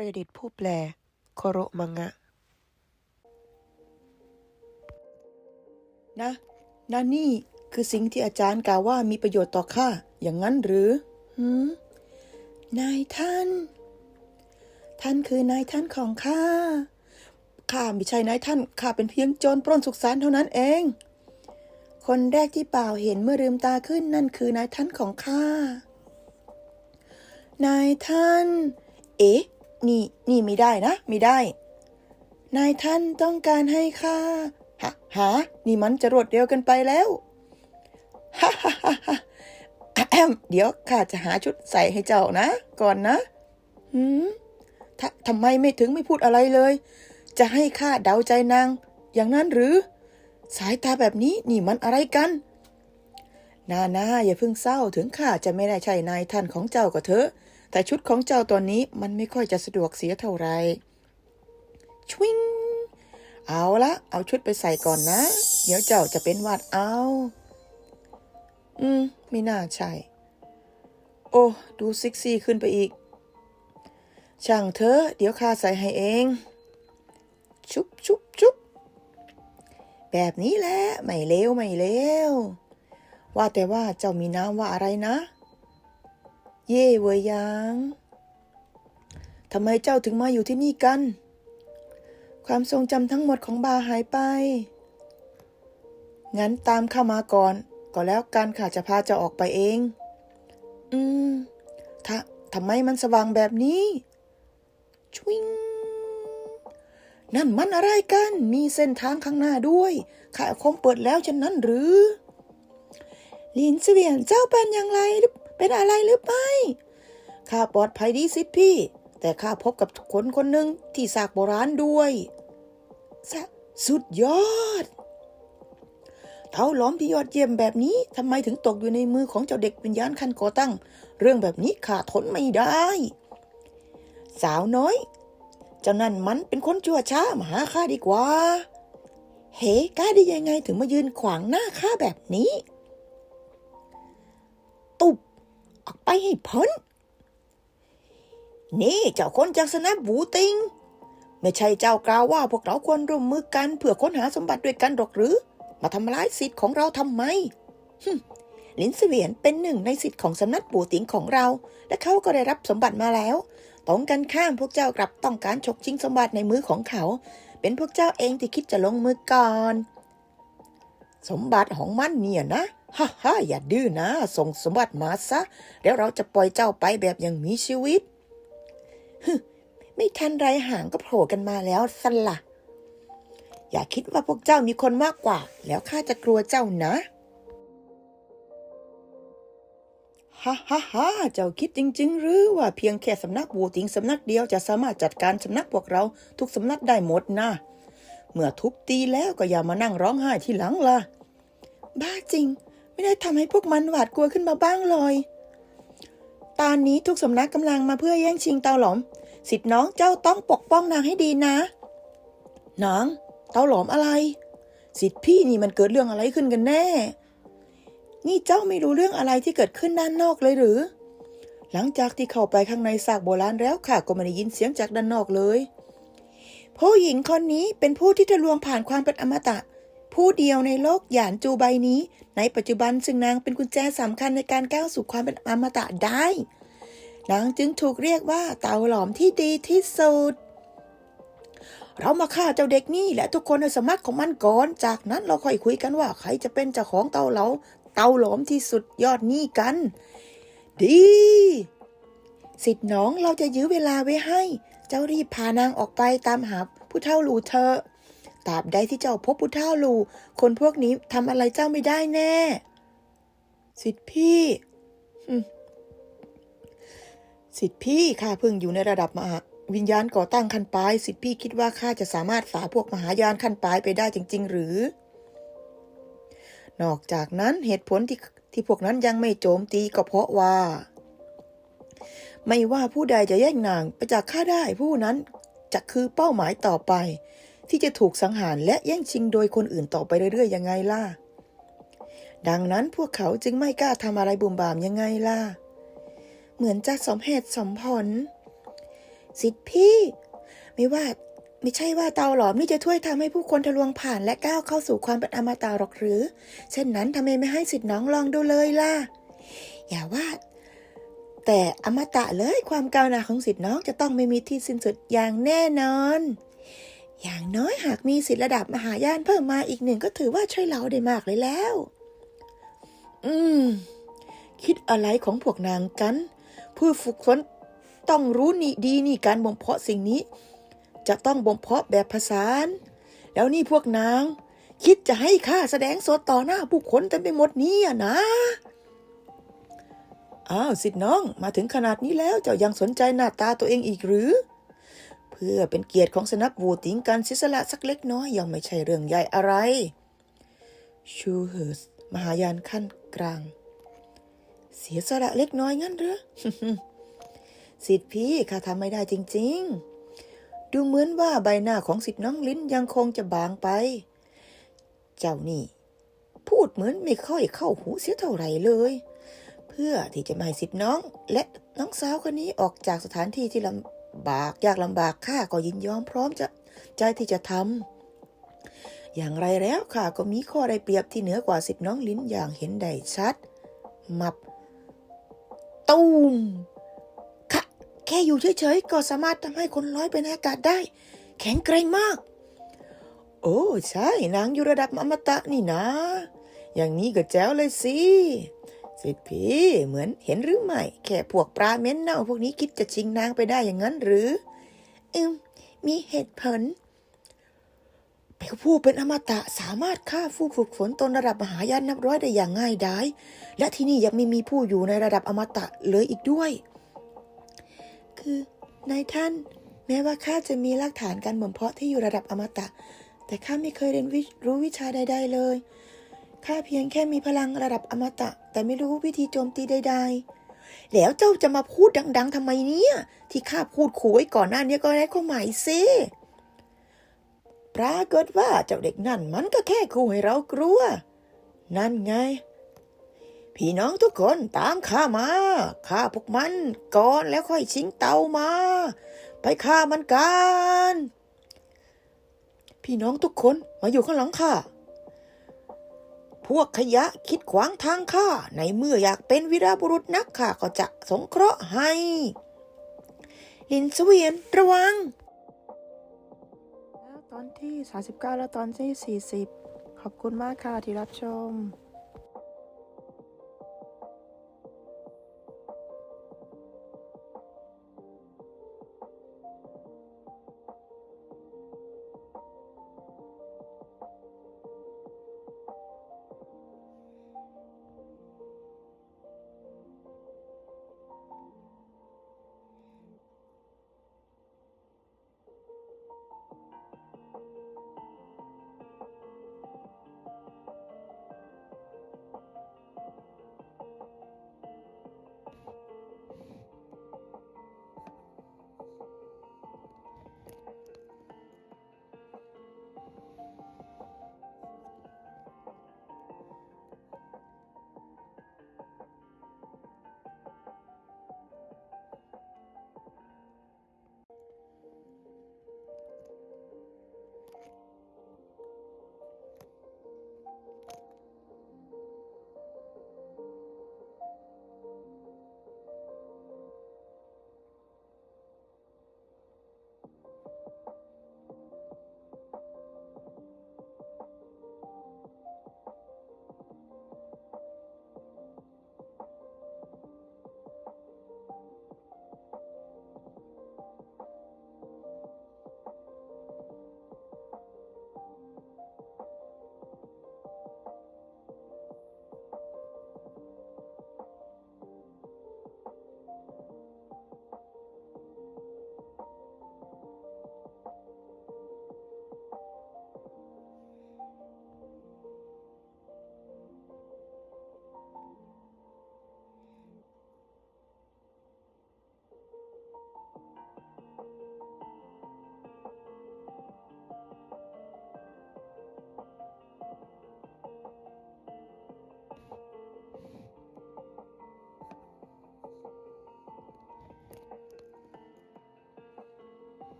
รดิตผู้แปล โคโรมังงะนะนะนี่คือสิ่งที่อาจารย์กล่าวว่ามีประโยชน์ต่อข้า อย่างนั้นหรือหืมนายท่าน ท่านคือนายท่านของข้า ข้าไม่ใช่นายท่าน ข้าเป็นเพียงโจรปล้นสุขสารเท่านั้นเอง คนแรกที่เป่าวเห็นเมื่อลืมตาขึ้นนั่นคือนายท่านของข้า นายท่าน เอ๊ะ นี่นี่ไม่ได้นะ ไม่ได้ นายท่านต้องการให้ข้าฮะหานี่มันจะรวดเร็วกันไปแล้วฮ่าฮ่าฮ่าแอมเดี๋ยวข้าจะหาชุดใส่ให้เจ้านะ ก่อนนะหืมททำไมไม่ถึงไม่พูดอะไรเลย จะให้ข้าเดาใจนาง อย่างนั้นหรือ สายตาแบบนี้นี่มันอะไรกันนานาอย่าเพิ่งเศร้าถึงข้าจะไม่ได้ใช่นายท่านของเจ้าก็เถอะ แต่ชุดของเจ้าตอนนี้มันไม่ค่อยจะสะดวกเสียเท่าไหร่ชวิงเอาละเอาชุดไปใส่ก่อนนะ เดี๋ยวเจ้าจะเป็นวัดเอา อืม ไม่น่าใช่ โอ้ ดูเซ็กซี่ขึ้นไปอีก ช่างเถอเดี๋ยวข้าใส่ให้เอง ชุบชุบชุบแบบนี้แหละ ไม่เลวไม่เลวว่าแต่ว่าเจ้ามีน้ำว่าอะไรนะ เย่เวยยังทำไมเจ้าถึงมาอยู่ที่นี่กัน ความทรงจำทั้งหมดของบาหายไป งั้นตามข้ามาก่อน ก็แล้วกันข้าจะพาเจ้าออกไปเอง อืมถ้าทำไมมันสว่างแบบนี้ชวิงนั่นมันอะไรกัน มีเส้นทางข้างหน้าด้วยข้าคงเปิดแล้วฉะนั้นหรือ ลินเสวียนเจ้าเป็นอย่างไรหรือ เป็นอะไรหรือไม่ข้าปลอดภัยดีสิพี่ แต่ข้าพบกับคนคนหนึ่งที่สากโบราณด้วยสสุดยอด เท้าหล้อมที่ยอดเยี่ยมแบบนี้ทำไมถึงตกอยู่ในมือของเจ้าเด็กวิญญาณขันก่อตั้ง เรื่องแบบนี้ข้าทนไม่ได้ สาวน้อย เจ้านั่นมันเป็นคนชั่วช้ามาหาข้าดีกว่า เฮ้กล้าได้ยังไงถึงมายืนขวางหน้าข้าแบบนี้ ตุบ ออกไปให้พ้น นี่เจ้าคนจากสนับบูติง ไม่ใช่เจ้ากล่าวว่าพวกเราควรร่วมมือกันเพื่อค้นหาสมบัติด้วยกันหรอกหรือ มาทำร้ายสิทธิ์ของเราทำไมฮึมลินเสวียนเป็นหนึ่งในสิทธิ์ของสำนักปู่ติงของเรา และเขาก็ได้รับสมบัติมาแล้ว ตรงกันข้ามพวกเจ้ากลับต้องการฉกชิงสมบัติในมือของเขา เป็นพวกเจ้าเองที่คิดจะลงมือก่อน สมบัติของมันเนี่ยนะ ฮ่าฮ่าอย่าดื้อนะ ส่งสมบัติมาซะ แล้วเราจะปล่อยเจ้าไปแบบยังมีชีวิตฮึไม่ทันไรห่างก็โผล่กันมาแล้วสันละอย่าคิดว่าพวกเจ้ามีคนมากกว่า แล้วข้าจะกลัวเจ้านะฮ่าฮ่าฮ่าเจ้าคิดจริง ๆ หรือว่าเพียงแค่สำนักบูติงสำนักเดียวจะสามารถจัดการสำนักพวกเราทุกสำนักได้หมดนะเมื่อทุบตีแล้วก็อย่ามานั่งร้องไห้ทีหลังล่ะ บ้าจริง ไม่ได้ทำให้พวกมันหวาดกลัวขึ้นมาบ้างเลย ตอนนี้ทุกสำนักกำลังมาเพื่อแย่งชิงเตาหลอม สิทธิ์น้องเจ้าต้องปกป้องนางให้ดีนะนางเตาหลอมอะไร สิทธิ์พี่นี่มันเกิดเรื่องอะไรขึ้นกันแน่ นี่เจ้าไม่รู้เรื่องอะไรที่เกิดขึ้นด้านนอกเลยหรือ หลังจากที่เข้าไปข้างในซากโบราณแล้วค่ะก็ไม่ได้ยินเสียงจากด้านนอกเลย ผู้หญิงคนนี้เป็นผู้ที่ทะลวงผ่านความเป็นอมตะ ผู้เดียวในโลกหยานจูใบนี้ ในปัจจุบันซึ่งนางเป็นกุญแจสำคัญในการก้าวสู่ความเป็นอมตะได้ นางจึงถูกเรียกว่าเตาหลอมที่ดีที่สุด เรามาฆ่าเจ้าเด็กนี่และทุกคนในสำนักของมันก่อน จากนั้นเราค่อยคุยกันว่าใครจะเป็นเจ้าของเตาเหลาเตาหลอมที่สุดยอดนี่กัน ดี สิทธิ์น้องเราจะยื้อเวลาไว้ให้ เจ้ารีบพานางออกไปตามหาผู้เฒ่าหลูเธอ ตราบใดที่เจ้าพบผู้เฒ่าลู คนพวกนี้ทำอะไรเจ้าไม่ได้แน่ สิทธิ์พี่สิทธิ์พี่ข้าเพิ่งอยู่ในระดับมหาวิญญาณก่อตั้งขั้นปลายสิทธิ์พี่คิดว่าข้าจะสามารถฝาพวกมหายานขั้นปลายไปได้จริง ๆ หรือ นอกจากนั้นเหตุผลที่ที่พวกนั้นยังไม่โจมตีก็เพราะว่า ไม่ว่าผู้ใดจะแย่งนางไปจากข้าได้ผู้นั้นจะคือเป้าหมายต่อไป ที่จะถูกสังหารและแย่งชิงโดยคนอื่นต่อไปเรื่อยๆยังไงล่ะ ดังนั้นพวกเขาจึงไม่กล้าทำอะไรบุ่มบามยังไงล่ะ เหมือนจะสมเหตุสมผล สิทธิพี่ ไม่ว่าไม่ใช่ว่าเตาหลอมนี่จะช่วยทำให้ผู้คนทะลวงผ่านและก้าวเข้าสู่ความเป็นอมตะหรอกหรือ เช่นนั้นทำไมไม่ให้สิทธิ์น้องลองดูเลยล่ะ อย่าว่า แต่อมตะเลยความก้าวหน้าของสิทธิ์น้องจะต้องไม่มีที่สิ้นสุดอย่างแน่นอน อย่างน้อยหากมีสิทธิ์ระดับมหายานเพิ่มมาอีกหนึ่งก็ถือว่าช่วยเราได้มากเลยแล้ว อืม คิดอะไรของพวกนางกัน ผู้ฝึกฝนต้องรู้นี่ดีนี่การบ่มเพาะสิ่งนี้ จะต้องบ่มเพาะแบบผสานแล้วนี่พวกนาง คิดจะให้ข้าแสดงสดต่อหน้าผู้คนเต็มไปหมดนี้อะนะอ้าวสิทธิ์น้องมาถึงขนาดนี้แล้วเจ้ายังสนใจหน้าตาตัวเองอีกหรือ พื่อเป็นเกียรติของสนักวูติงการศิสละสักเล็กน้อยยังไม่ใช่เรื่องใหญ่อะไร ชูเฮิร์สมหายานขั้นกลาง เสียสละเล็กน้อยงั้นเหรอสิทธิพี่ข้าทำไม่ได้จริง ๆ ดูเหมือนว่าใบหน้าของสิทธิน้องลิ้นยังคงจะบางไป เจ้านี่ พูดเหมือนไม่ค่อยเข้าหูเสียเท่าไหร่เลย เพื่อที่จะไม่ให้สิทธิน้อง และน้องสาวคนนี้ออกจากสถานที่ที่ลำ บากยากลำบากข้าก็ยินยอมพร้อมจะใจที่จะทำอย่างไรแล้วข้าก็มีข้อได้เปรียบที่เหนือกว่าสิทธิน้องลิ้นอย่างเห็นได้ชัด มับ ตูมค่ะแค่อยู่เฉยๆ ก็สามารถทำให้คนลอยไปในอากาศได้ แข็งแกร่งมาก โอ้ใช่นางอยู่ระดับอมตะนี่นะ อย่างนี้ก็แจ๋วเลยสิ สิทธิพี่เหมือนเห็นหรือไม่ แค่พวกปลาเม้นเน่าพวกนี้คิดจะชิงนางไปได้อย่างนั้นหรือ อืม มีเหตุผลผู้เป็นอมตะสามารถฆ่าผู้ฝึกฝนตนระดับมหายานนับร้อยได้อย่างง่ายดาย และที่นี่ยังไม่มีผู้อยู่ในระดับอมตะเลยอีกด้วย คือนายท่าน แม้ว่าข้าจะมีหลักฐานการบ่มเพาะที่อยู่ระดับอมตะ แต่ข้าไม่เคยเรียนรู้วิชาใด ๆ เลย ข้าเพียงแค่มีพลังระดับอมตะ แต่ไม่รู้วิธีโจมตีใด ๆ แล้วเจ้าจะมาพูดดัง ๆทำไมเนี่ย ที่ข้าพูดขู่ไว้ก่อนหน้านี้ก็ได้ความหมายซิปรากฏว่าเจ้าเด็กนั่นมันก็แค่ขู่ให้เรากลัว นั่นไง พี่น้องทุกคนตามข้ามาฆ่าพวกมันก่อนแล้วค่อยชิงเตามา ไปฆ่ามันกัน พี่น้องทุกคนมาอยู่ข้างหลังข้า พวกขยะคิดขวางทางข้าในเมื่ออยากเป็นวีรบุรุษนักข้าก็จะสงเคราะห์ให้ ลินเสเวียนระวัง ตอนที่ 39 และตอนที่ 40 ขอบคุณมากค่ะที่รับชม